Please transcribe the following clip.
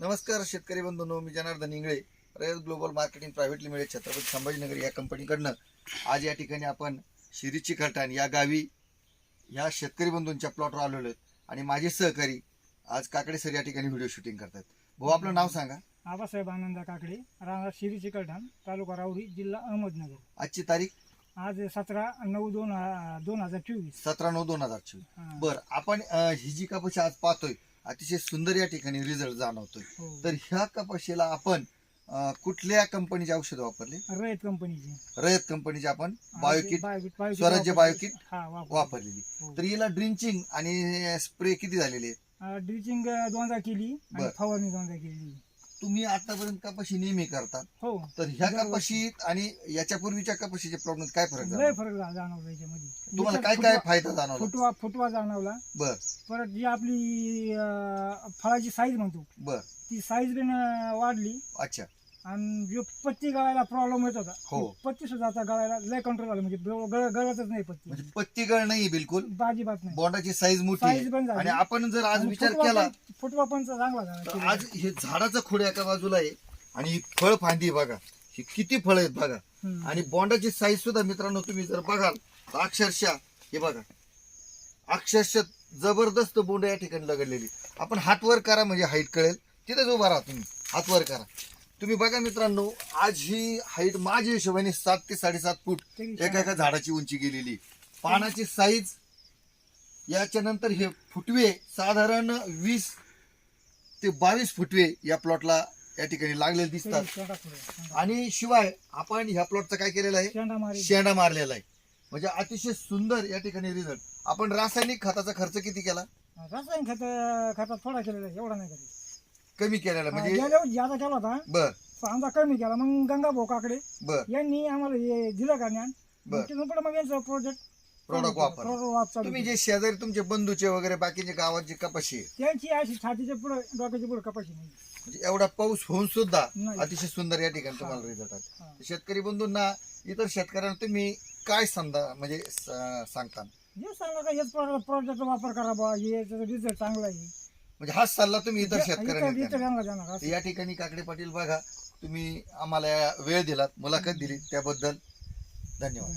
नमस्कार शेतकरी बंधूंनो मी Janardan Ingale Rayat global marketing private limited Chhatrapati Sambhajinagar या कंपनीकडनं आज या ठिकाणी आपण शिरीची खटाण या गावी ह्या शेतकरी बंधूंच्या प्लॉटवर आलेलो आहेत. आणि माझे सहकारी आज काकडे सर या ठिकाणी व्हिडिओ शूटिंग करतात. भाऊ आपलं नाव सांगा. आबासाहेब आनंद काकडे राहणार शिरी चिकलठाण तालुका राऊरी जिल्हा अहमदनगर. आजची तारीख? आज सतरा नऊ दोन दोन हजार चोवीस. सतरा नऊ दोन हजार चोवीस. बर आपण ही जी कपाशी आज पाहतोय अतिशय सुंदर या ठिकाणी रिझल्ट जाणवतोय हो. तर ह्या कपाशीला आपण अं, कुठल्या कंपनीचे औषध वापरले रयत कंपनीची रयत कंपनीचे आपण बायोकिट स्वराज्य. बायोकिट हा वापर वापरलेली हो. तर हिला ड्रिंचिंग आणि स्प्रे किती झालेले आहेत ड्रिचिंग दोनदा केली आणि बर. फवारणी दोनदा केली तुम्ही आतापर्यंत कपाशी नेहमी करता हो. तर ह्या. कपाशीत आणि याच्या पूर्वीच्या कपाशीच्या प्रॉब्लेम काय फरक लय झाला फरक जा- जाणवला याच्यामध्ये. तुम्हाला काय काय फुटवा- फायदा जाणवला? फुटवा फुटवा जाणवला. बर. परत जी आपली अं, फळाची साईज म्हणतो. बर. ती साईज वाढली. अच्छा. आणि जो पत्ती गळायला प्रॉब्लेम येत होता. हो. ती पत्ती सुद्धा आता गळायला लय कंट्रोल झालं. म्हणजे गळ- गळ- गळतच नाही पत्ती म्हणजे पत्ती गळ नाही बिलकुल. बाजीबात नाही. बोंडाची साईज मोठी आहे. झाली. आणि आपण जर आज विचार केला फुटवा पण चांगला तर. आज हे झाडाचं खोड एका बाजूला आहे आणि ही फळ फांदी बघा. ही किती फळ आहेत बघा. हम्म. आणि बॉन्डाची साईज सुद्धा मित्रांनो तुम्ही जर बघाल तर अक्षरशः हे बघा. अक्षरशः जबरदस्त बोंड या ठिकाणी लगडलेली आपण हात वर करा म्हणजे हाईट कळेल. तिथेच उभा राहा तुम्ही. हात वर करा. तुम्ही बघा मित्रांनो आज ही हाईट माझ्या हिशोबाने सात ते साडेसात फूट एका एका झाडाची उंची गेलेली. पानाची साईज याच्या नंतर हे फुटवे साधारण वीस ते बावीस फुटवे या प्लॉटला या ठिकाणी लागलेले दिसतात. आणि शिवाय आपण ह्या प्लॉटचं काय केलेलं आहे? शेंडा मारी शेंडा मारलेला आहे. म्हणजे अतिशय सुंदर या ठिकाणी रिझल्ट आपण रासायनिक खताचा खर्च किती केला? रासायनिक खत खतात थोडा केलेला एवढा नाही कमी केलेला म्हणजे गेल्या वर्षी ज्यादा केला होता. बर. समजा कमी केला मग गंगा भाऊ काकडे बर. यांनी आम्हाला हे दिलं का ज्ञान? बर. मग तिथून पुढे मग यांचं प्रोजेक्ट Product वापर. तुम्ही जे शेजारी तुमचे बंधूचे वगैरे बाकीचे गावात जे कपाशी आहे त्यांची अशी छातीच्या पुढे डोक्याच्या पुढे कपाशी नाही. म्हणजे एवढा पाऊस होऊन सुद्धा नाही. अतिशय सुंदर या ठिकाणी तुम्हाला रिझल्ट आहे हा. शेतकरी बंधूंना इतर शेतकऱ्यांना तुम्ही काय संदा म्हणजे स- सांगता? हे सांगा का हेच प्रोजेक्टचा वापर करा बा हे रिझल्ट चांगला आहे. म्हणजे हाच सल्ला तुम्ही इतर शेतकऱ्यांना द्या. या ठिकाणी काकडे पाटील बघा तुम्ही आम्हाला वेळ दिलात मुलाखत दिली त्याबद्दल धन्यवाद.